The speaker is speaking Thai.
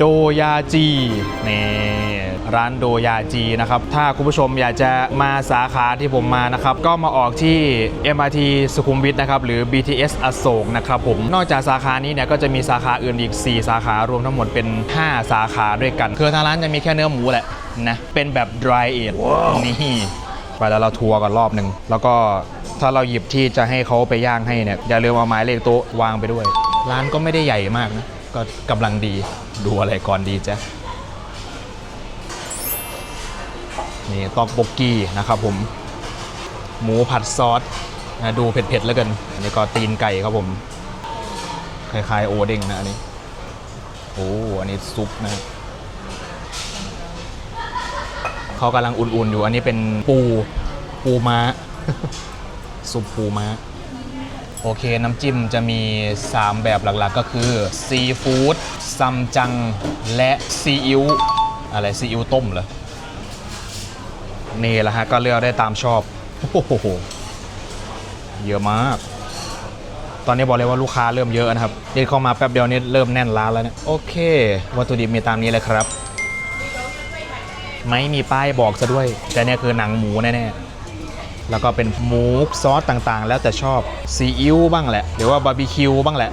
โดยาจีนี่ร้านโดยาจีนะครับ ถ้าคุณผู้ชมอยากจะมาสาขาที่ผมมานะครับ ก็มาออกที่ MRT สุขุมวิทนะครับ หรือ BTS อโศกนะครับผม นอกจากสาขานี้เนี่ยก็จะมีสาขาอื่นอีก 4 สาขารวมทั้งหมดเป็น 5 สาขาด้วยกัน คือทางร้านจะมีแค่เนื้อหมูแหละนะ เป็นแบบ dry age นี่ไปแล้วเราทัวร์ก่อนรอบหนึ่งแล้วก็ถ้าเราหยิบที่จะให้เขาไปย่างให้เนี่ยอย่าลืมเอาไม้เลขโต๊ะวางไปด้วย ร้านก็ไม่ได้ใหญ่มากนะ ก็กำลังดีดูอะไรก่อนดีจ๊ะนี่ตอกบกกี้นะครับผม หมูผัดซอสนะดูเผ็ดๆแล้วกันอันนี้ก็ตีนไก่ครับผม คล้ายๆ โอเด้งนะอันนี้โอ้อันนี้ซุปนะครับเขากำลังอุ่นๆอยู่ อันนี้เป็นปูปูม้า ซุปปูม้า โอเคน้ำจิ้มจะมี 3 แบบหลักๆก็คือซีฟู้ดซัมจัง และซีอิ๊วอะไรซีอิ๊วต้มเหรอนี่แหละฮะก็เลือกได้ตามชอบโอ้โหเยอะมาก ตอนนี้บอกเลยว่าลูกค้าเริ่มเยอะนะครับเดินเข้ามาแป๊บเดียวนี่เริ่มแน่นร้านแล้วเนี่ยโอเค วัตถุดิบมีตามนี้เลยครับ ไม่มีป้ายบอกซะด้วย แต่เนี่ยคือหนังหมูแน่ๆ แล้วก็เป็นหมูซอสต่างๆ แล้วแต่ชอบซีอิ๊วบ้างแหละ หรือว่าบาร์บีคิวบ้างแหละ